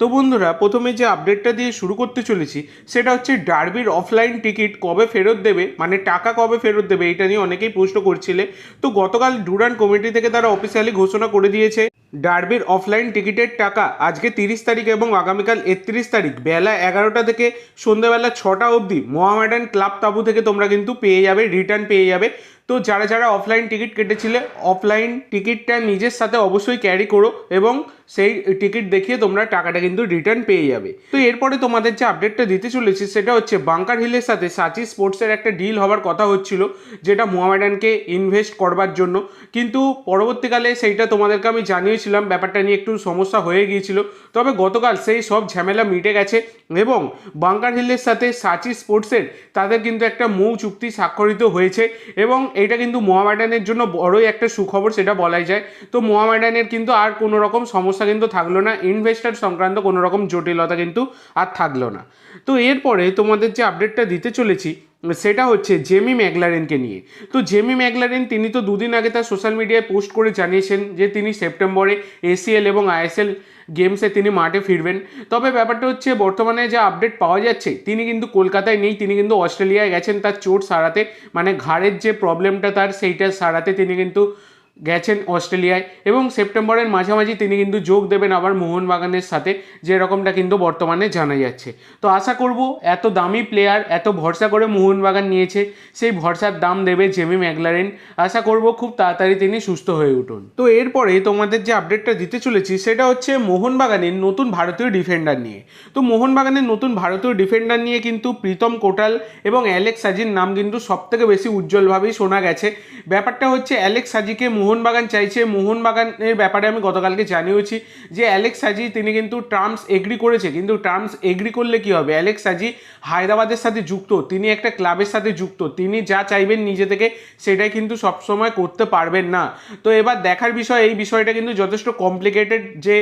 তো বন্ধুরা, প্রথমে যে আপডেটটা দিয়ে শুরু করতে চলেছি, সেটা হচ্ছে ডার্বির অফলাইন টিকিট কবে ফেরত দেবে মানে টাকা কবে ফেরত দেবে, এটা নিয়ে অনেকেই প্রশ্ন করছিলে। তো গতকাল ডুরান কমিটি থেকে তারা অফিসিয়ালি ঘোষণা করে দিয়েছে। ডার্বির অফলাইন টিকিটের টাকা আজকে তিরিশ তারিখ এবং আগামীকাল একত্রিশ তারিখ, বেলা এগারোটা থেকে সন্ধ্যাবেলা ছটা অবধি মোহামেডান ক্লাব তাবু থেকে তোমরা কিন্তু পেয়ে যাবে, রিটার্ন পেয়ে যাবে। তো যারা যারা অফলাইন টিকিট কেটেছিলে, অফলাইন টিকিটটা নিজের সাথে অবশ্যই ক্যারি করো এবং সেই টিকিট দেখিয়ে তোমরা টাকাটা কিন্তু রিটার্ন পেয়ে যাবে। তো এরপরে তোমাদের যে আপডেটটা দিতে চলেছি, সেটা হচ্ছে বাঙ্কার হিলের সাথে সাচি স্পোর্টসের একটা ডিল হওয়ার কথা হচ্ছিল, যেটা মোহামেডানকে ইনভেস্ট করবার জন্য। কিন্তু পরবর্তীকালে সেইটা তোমাদেরকে আমি জানিয়েছিলাম ব্যাপারটা নিয়ে একটু সমস্যা হয়ে গিয়েছিল। তবে গতকাল সেই সব ঝামেলা মিটে গেছে এবং বাঙ্কার হিলের সাথে সাচি স্পোর্টসের তাদের কিন্তু একটা মৌ চুক্তি স্বাক্ষরিত হয়েছে এবং এটা কিন্তু মোহামেডানের জন্য বড়ই একটা সুখবর সেটা বলাই যায়। তো মোহামেডানের কিন্তু আর কোনো রকম সমস্যা কিন্তু থাকল না, ইনভেস্টার সংক্রান্ত কোনো রকম জটিলতা কিন্তু আর থাকল না। তো এরপরে তোমাদের যে আপডেটটা দিতে চলেছি সেটা হচ্ছে জেমি ম্যাগলারেনকে নিয়ে। তো জেমি ম্যাগলারেন তিনি তো দুদিন আগে তার সোশ্যাল মিডিয়ায় পোস্ট করে জানিয়েছেন যে তিনি সেপ্টেম্বরে এসিএল এবং আইএসএল গেমসে তিনি মাঠে ফিরবেন। তবে ব্যাপারটা হচ্ছে, বর্তমানে যা আপডেট পাওয়া যাচ্ছে, তিনি কিন্তু কলকাতায় নেই, তিনি কিন্তু অস্ট্রেলিয়ায় গেছেন তার চোট সারাতে। মানে ঘাড়ের যে প্রবলেমটা তার, সেইটা সারাতে তিনি কিন্তু গেছেন অস্ট্রেলিয়ায় এবং সেপ্টেম্বরের মাঝামাঝি তিনি কিন্তু যোগ দেবেন আবার মোহনবাগানের সাথে, যেরকমটা কিন্তু বর্তমানে জানা যাচ্ছে। তো আশা করব এত দামি প্লেয়ার এত ভরসা করে মোহনবাগান নিয়েছে, সেই ভরসার দাম দেবে জেমি ম্যাগলারেন আশা করব খুব তাড়াতাড়ি তিনি সুস্থ হয়ে উঠুন। তো এরপরে তোমাদের যে আপডেটটা দিতে চলেছি, সেটা হচ্ছে মোহনবাগানের নতুন ভারতীয় ডিফেন্ডার নিয়ে। তো মোহনবাগানের নতুন ভারতীয় ডিফেন্ডার নিয়ে কিন্তু প্রীতম কোটাল এবং অ্যালেক্স সাজির নাম কিন্তু সবথেকে বেশি উজ্জ্বলভাবেই শোনা গেছে। ব্যাপারটা হচ্ছে অ্যালেক্স সাজিকে মোহনবাগান চাইছে। মোহনবাগানের ব্যাপারে আমি গতকালকে জানিয়েছি যে অ্যালেক্স সাজি, তিনি কিন্তু টার্মস এগ্রি করেছে। কিন্তু টার্মস এগ্রি করলে কি হবে? অ্যালেক্স সাজি হায়দ্রাবাদের সাথে যুক্ত, তিনি একটা ক্লাবের সাথে যুক্ত, তিনি যা চাইবেন নিজে থেকে সেটাই কিন্তু সবসময় করতে পারবেন না। তো এবার দেখার বিষয়, এই বিষয়টা কিন্তু যথেষ্ট কমপ্লিকেটেড যে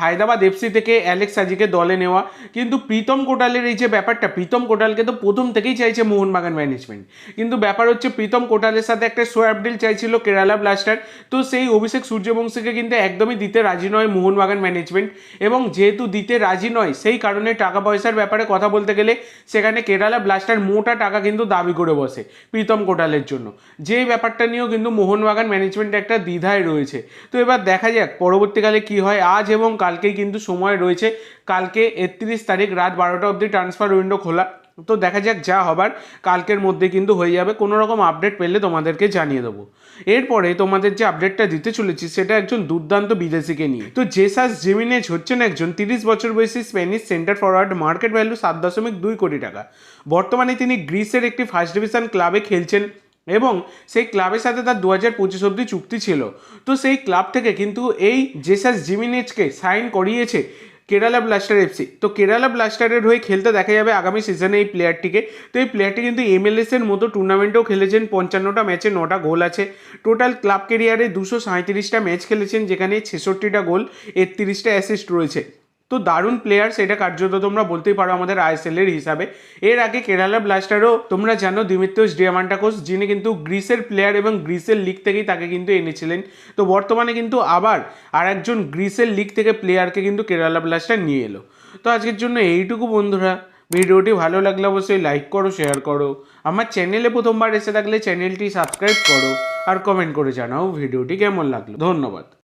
হায়দ্রাবাদ এফসি থেকে অ্যালেক্স সাজিকে দলে নেওয়া। কিন্তু প্রীতম কোটালের এই যে ব্যাপারটা, প্রীতম কোটালকে তো প্রথম থেকেই চাইছে মোহনবাগান ম্যানেজমেন্ট কিন্তু ব্যাপার হচ্ছে, প্রীতম কোটালের সাথে একটা সোয়াব ডিল চাইছিল কেরালা ব্লাস্টার তো সেই অভিষেক সূর্যবংশীকে কিন্তু একদমই দিতে রাজি নয় মোহনবাগান ম্যানেজমেন্ট এবং যেহেতু দিতে রাজি নয়, সেই কারণে টাকা পয়সার ব্যাপারে কথা বলতে গেলে সেখানে কেরালা ব্লাস্টার মোটা টাকা কিন্তু দাবি করে বসে প্রীতম কোটালের জন্য। যে ব্যাপারটা নিয়েও কিন্তু মোহনবাগান ম্যানেজমেন্ট একটা দ্বিধায় রয়েছে। তো এবার দেখা যাক পরবর্তীকালে কি হয়। আজ এবং কালকেই কিন্তু সময় রয়েছে। কালকে একত্রিশ তারিখ রাত বারোটা অবধি ট্রান্সফার উইন্ডো খোলা। তো দেখা যাক যা হবার, কালকের মধ্যে কিন্তু হয়ে যাবে। কোনো রকম আপডেট পেলে তোমাদেরকে জানিয়ে দেবো। এরপরে তোমাদের যে আপডেটটা দিতে চলেছি, সেটা একজন দুর্দান্ত বিদেশিকে নিয়ে। তো জেসাস জিমিনেজ হচ্ছেন একজন তিরিশ বছর বয়সী Spanish centre forward market value সাত দশমিক দুই কোটি টাকা। বর্তমানে তিনি গ্রিসের একটি ফার্স্ট ডিভিশন ক্লাবে খেলছেন এবং সেই ক্লাবের সাথে তার দু হাজার পঁচিশ অব্দি চুক্তি ছিল। তো সেই ক্লাব থেকে কিন্তু এই জেসাস জিমিনেজকে সাইন করিয়েছে কেরালা ব্লাস্টার এফসি তো কেরালা ব্লাস্টারের হয়ে খেলতে দেখা যাবে আগামী সিজনে এই প্লেয়ারটিকে তো এই প্লেয়ারটি কিন্তু এমএলএস এর মতো টুর্নামেন্টেও খেলেছেন। পঞ্চান্নটা ম্যাচে নটা গোল আছে। টোটাল ক্লাব কেরিয়ারে দুশো সাঁত্রিশটা ম্যাচ খেলেছেন, যেখানে ছেষট্টিটা গোল, একত্রিশটা অ্যাসিস্ট রয়েছে। তো দারুণ প্লেয়ার সেটা কার্যত তোমরা বলতেই পারো আমাদের আইএসএল এর হিসাবে। এর আগে কেরালা ব্লাস্টারও তোমরা জানো দিমিত্রোস ডিয়ামান্টাকোস যিনি কিন্তু গ্রিসের প্লেয়ার এবং গ্রিসের লিগ থেকেই তাকে কিন্তু এনেছিলেন। তো বর্তমানে কিন্তু আবার আর একজন গ্রিসের লিগ থেকে প্লেয়ারকে কিন্তু কেরালা ব্লাস্টার নিয়ে এলো। তো আজকের জন্য এইটুকু বন্ধুরা। ভিডিওটি ভালো লাগলে অবশ্যই লাইক করো শেয়ার করো। আমার চ্যানেলে প্রথমবার এসে থাকলে চ্যানেলটি সাবস্ক্রাইব করো। আর কমেন্ট করে জানাও ভিডিওটি কেমন লাগল। ধন্যবাদ।